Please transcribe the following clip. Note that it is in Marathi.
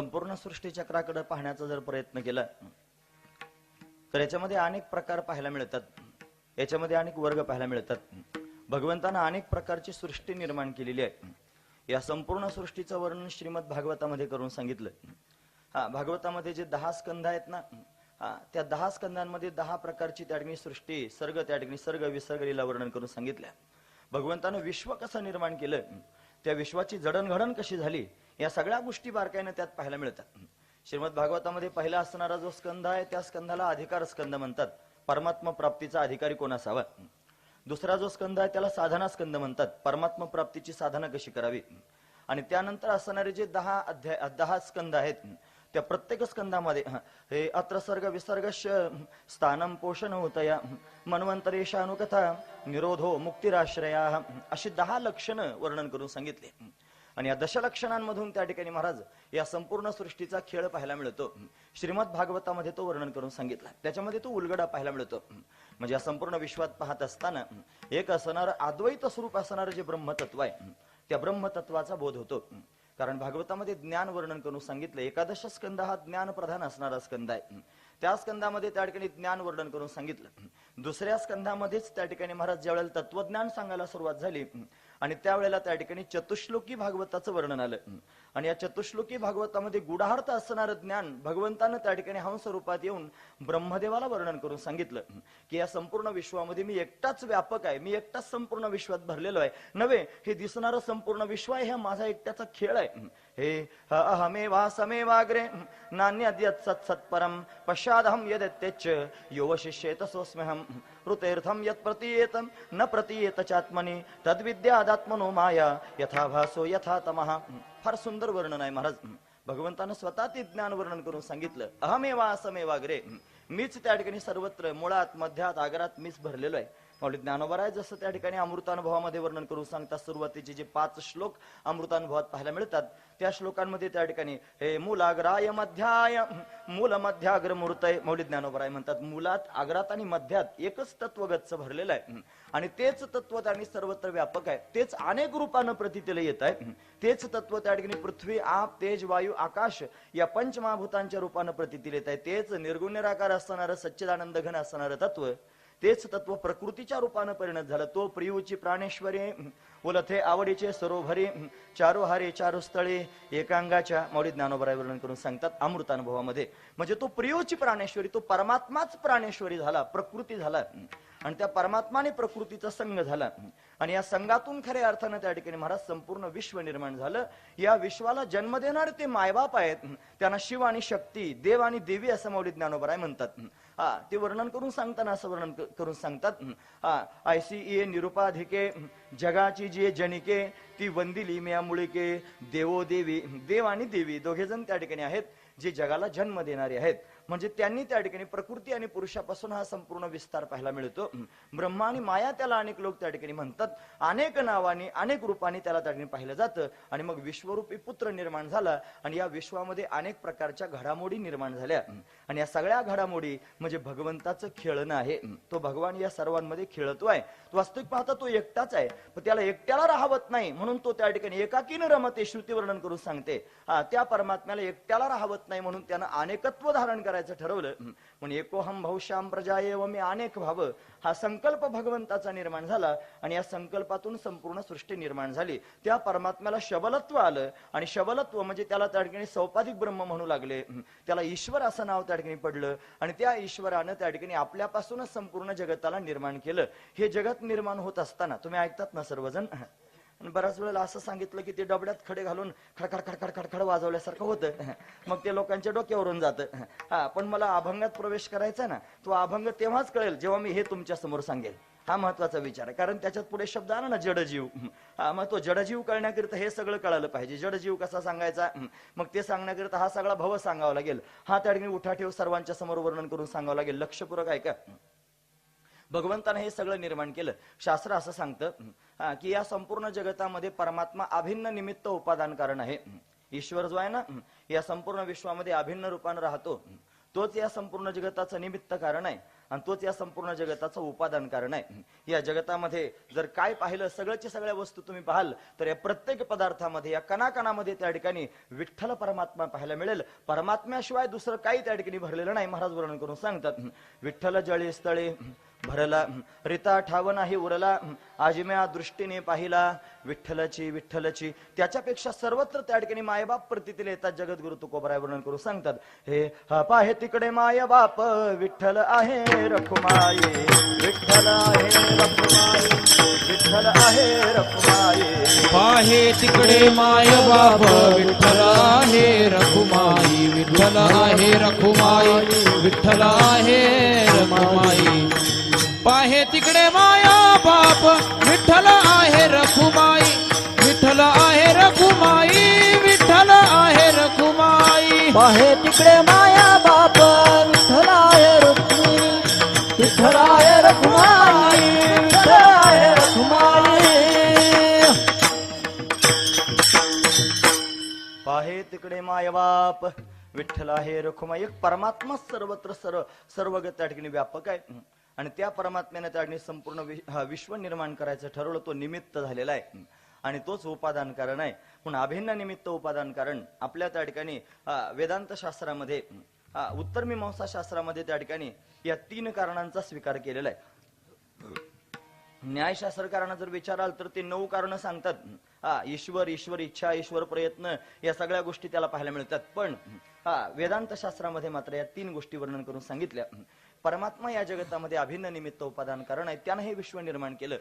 संपूर्ण सृष्टीचक्राकडे पाहण्याचा जर प्रयत्न केला तर याच्यामध्ये अनेक प्रकार पाहायला मिळतात. याच्यामध्ये अनेक वर्ग पाहायला मिळतात. भगवंतानं अनेक प्रकारची सृष्टी निर्माण केलेली आहे. या संपूर्ण सृष्टीचं वर्णन श्रीमद भागवतामध्ये करून सांगितलं. हा भागवतामध्ये जे दहा स्कंध आहेत ना हा त्या दहा स्कंधांमध्ये दहा प्रकारची त्या ठिकाणी सृष्टी सर्ग त्या ठिकाणी सर्ग विसर्ग लिला वर्णन करून सांगितल्या भगवंतानं विश्व कसं निर्माण केलं? त्या विश्वाची जडणघडण कशी झाली या सगळ्या गोष्टी बारकाईनं त्यात पाहायला मिळतात. श्रीमद भागवतामध्ये पहिला असणारा जो स्कंध आहे त्या स्कंधाला अधिकार स्कंध म्हणतात. परमात्मा प्राप्तीचा अधिकारी कोण असावा? दुसरा जो स्कंध आहे त्याला साधना स्कंध म्हणतात. परमात्मा प्राप्तीची साधना कशी करावी? आणि त्यानंतर असणारे जे दहा अध्याय दहा स्कंद आहेत त्या प्रत्येक स्कंदामध्ये हे अत्र सर्ग विसर्गश स्थानम पोषण होतया मन्वंतरेशानुकथा निरोधो मुक्तिराश्रया अशी दहा लक्षणं वर्णन करून सांगितले आणि या दशलक्षणांमधून त्या ठिकाणी महाराज या संपूर्ण सृष्टीचा खेळ पाहायला मिळतो श्रीमद भागवतामध्ये तो वर्णन करून सांगितला. त्याच्यामध्ये तो उलगडा पाहायला मिळतो म्हणजे या संपूर्ण विश्वात पाहत असताना एक असणार अद्वैत स्वरूप असणारं जे ब्रह्मतत्व आहे त्या ब्रह्मतत्वाचा बोध होतो कारण भागवतामध्ये ज्ञान वर्णन करून सांगितलं एकादश स्कंद हा ज्ञान प्रधान असणारा स्कंद आहे. त्या स्कंदामध्ये त्या ठिकाणी ज्ञान वर्णन करून सांगितलं. दुसऱ्या स्कंदामध्येच त्या ठिकाणी महाराज ज्यावेळेला तत्वज्ञान सांगायला सुरुवात झाली आणि त्यावेळेला त्या ठिकाणी चतुश्लोकी भागवताचं वर्णन आलं. आणि या चतुश्लोकी भागवतामध्ये गुढार्थ असणारं ज्ञान भगवंतानं त्या ठिकाणी हंस रूपात येऊन ब्रह्मदेवाला वर्णन करून सांगितलं. की या संपूर्ण विश्वामध्ये मी एकटाच व्यापक आहे. मी एकटाच संपूर्ण विश्वात भरलेलो आहे. नव्हे हे दिसणारं संपूर्ण विश्व आहे हा माझा एकट्याचा खेळ आहे. हे अहमेवा समेवाग्रे नान्यद्यत् सत् सत्परम पश्चादहम यदत्यच्च यत् न प्रतीयेत चात्मनी तद्विद्यादात्मनो माया यथा भासो यथा तमहा फार सुंदर वर्णन आहे महाराज भगवंतानं स्वतः ते ज्ञान वर्णन करून सांगितलं अहमेवा असमेवाग्रे मीच त्या ठिकाणी सर्वत्र मुळात मध्यात आगरात मीच भरलेलो आहे. माऊली ज्ञानोबराय जसं त्या ठिकाणी अमृतानुभवामध्ये वर्णन करून सांगतात सुरुवातीचे जे पाच श्लोक अमृतानुभवात पाहायला मिळतात त्या श्लोकांमध्ये त्या ठिकाणी हे मूलाग्राय मध्याय मूल मध्याग्र मूर्तय. मौली ज्ञानोबराय म्हणतात मुलात आग्रात आणि मध्यात एकच तत्व गच्च भरलेलं आहे. आणि तेच तत्व त्यांनी सर्वत्र व्यापक आहे. तेच अनेक रूपानं प्रतीतीला येत आहे. तेच तत्व त्या ठिकाणी पृथ्वी आप तेज वायू आकाश या पंचमहाभूतांच्या रूपानं प्रतीतील येत आहे. तेच निर्गुण निराकार असणारं सच्चिदानंद घन असणारं तत्व तेच तत्व प्रकृतीच्या रूपानं परिणत झालं. तो प्रियूची प्राणेश्वरी उलथे आवडीचे सरोभरी चारोहारे चारुस्थळे एकांगाच्या मौली ज्ञानोबराय वर्णन करून सांगतात अमृतानुभवामध्ये. म्हणजे तो प्रियूची प्राणेश्वरी तो परमात्माच प्राणेश्वरी झाला प्रकृती झाला आणि त्या परमात्माने प्रकृतीचा संघ झाला आणि या संघातून खऱ्या अर्थानं त्या ठिकाणी महाराज संपूर्ण विश्व निर्माण झालं. या विश्वाला जन्म देणारे ते मायबाप आहेत त्यांना शिव आणि शक्ती देव आणि देवी असं मौली ज्ञानोबराय म्हणतात हा ते वर्णन करून सांगताना असं वर्णन करून सांगतात. हा आयसी ए निरुपाधिके जगाची जी जनिके ती वंदिली म्या मुळिके देवो देवी देव आणि देवी दोघे जण त्या ठिकाणी आहेत. जे जगाला जन्म देणारे आहेत. म्हणजे त्यांनी त्या ठिकाणी प्रकृती आणि पुरुषापासून हा संपूर्ण विस्तार पाहायला मिळतो. ब्रह्मा आणि माया त्याला अनेक लोक त्या ठिकाणी म्हणतात. अनेक नावानी अनेक रूपाने त्याला त्या ठिकाणी पाहिलं जातं. आणि मग विश्वरूपी पुत्र निर्माण झाला आणि या विश्वामध्ये अनेक प्रकारच्या घडामोडी निर्माण झाल्या. आणि या सगळ्या घडामोडी म्हणजे भगवंताचं खेळणं आहे. तो भगवान या सर्वांमध्ये खेळतो आहे. तो वास्तविक पाहता तो एकटाच आहे. पण त्याला एकट्याला राहवत नाही. म्हणून तो त्या ठिकाणी एकाकीनं रमते श्रुती वर्णन करून सांगते. हा त्या परमात्म्याला एकट्याला राहवत नाही म्हणून त्यानं अनेकत्व धारण करायचं ठरवलं. म्हणून एकोहम भाऊश्याम प्रजा व मी अनेक भाव हा संकल्प भगवंताचा निर्माण झाला आणि या संकल्पातून संपूर्ण सृष्टी निर्माण झाली. त्या परमात्म्याला शबलत्व आलं आणि शबलत्व म्हणजे त्याला त्या ठिकाणी सौपाधिक ब्रह्म म्हणू लागले. त्याला ईश्वर असं नाव त्या ठिकाणी पडलं आणि त्या ईश्वरानं त्या ठिकाणी आपल्यापासूनच संपूर्ण जगताला निर्माण केलं. हे जगत निर्माण होत असताना तुम्ही ऐकतात ना सर्वजण? आणि बऱ्याच वेळेला असं सांगितलं की ते डबड्यात खडे घालून खडखड खडखड खडखड वाजवल्यासारखं होतं. मग ते लोकांच्या डोक्यावरून जातं. हा पण मला अभंगात प्रवेश करायचा ना तो अभंग तेव्हाच कळेल जेव्हा मी हे तुमच्यासमोर सांगेल. हा महत्त्वाचा विचार आहे. कारण त्याच्यात पुढे शब्द आला ना जडजीव. हा मग तो जडजीव कळण्याकरिता हे सगळं कळालं पाहिजे. जडजीव कसा सांगायचा? मग ते सांगण्याकरिता हा सगळा भव सांगावा लागेल. हा त्या ठिकाणी उठाठेव सर्वांच्या समोर वर्णन करून सांगावं लागेल. लक्षपूर्वक का भगवंतानं हे सगळं निर्माण केलं. शास्त्र असं सांगतं की या संपूर्ण जगतामध्ये परमात्मा अभिन्न निमित्त उपादान कारण आहे. ईश्वर जो आहे ना या संपूर्ण विश्वामध्ये अभिन्न रूपानं राहतो. तोच या संपूर्ण जगताचं निमित्त कारण आहे. आणि तोच या संपूर्ण जगताचं उपादान कारण आहे. या जगतामध्ये जर काय पाहिलं सगळ्याच्या सगळ्या वस्तू तुम्ही पाहाल तर या प्रत्येक पदार्थामध्ये या कणाकणामध्ये त्या ठिकाणी विठ्ठल परमात्मा पाहायला मिळेल. परमात्म्याशिवाय दुसरं काही त्या ठिकाणी भरलेलं नाही महाराज वर्णन करून सांगतात. विठ्ठल जळी स्थळे भरला रिता ठाव नाही उरला आजम्या दृष्टीने पाहिला विठ्ठलाची विठ्ठलाची. त्याच्यापेक्षा सर्वत्र त्या ठिकाणी मायबाप प्रतीतील येतात जगद्गुरु तुकोबराय वर्णन करून सांगतात. हे हा पाहे तिकडे मायबाप विठ्ठल आहे. रखुमाई विठ्ठल आहे रखुमाई विठ्ठल आहे रखुमाई पाहे तिकडे माय बाप विठ्ठल आहे रखुमाई विठ्ठल आहे रखुमाई विठ्ठल आहे रखुमाई. पाहे तिकडे माया बाप विठ्ठल आहे रखुमाई विठ्ठल आहे रखुमाई विठ्ठल आहे रखुमाई. पाहे तिकडे माया बाप विठ्ठलाय तिकडे मायबाप विठ्ठल आहे रखुमाई एक परमात्मा सर्वत्र सर्व सर्वग त्या ठिकाणी व्यापक आहे. आणि त्या परमात्म्याने त्या ठिकाणी संपूर्ण विश्व निर्माण करायचं ठरवलं तो निमित्त झालेला आहे. आणि तोच उपादान कारण आहे. म्हणून अभिन्न निमित्त उपादान कारण आपल्या त्या ठिकाणी वेदांत शास्त्रामध्ये उत्तर मीमांसा शास्त्रामध्ये त्या ठिकाणी या तीन कारणांचा स्वीकार केलेला आहे. न्यायशास्त्रकारांना जर विचाराल तर ते नऊ कारण सांगतात. हा ईश्वर ईश्वर इच्छा ईश्वर प्रयत्न या सगळ्या गोष्टी त्याला पाहायला मिळतात. पण हा वेदांत शास्त्रामध्ये मात्र या तीन गोष्टी वर्णन करून सांगितल्या. परमात्मा या जगतामध्ये अभिन्न निमित्त उपादान कारण आहे. त्यानं हे विश्व निर्माण केलं.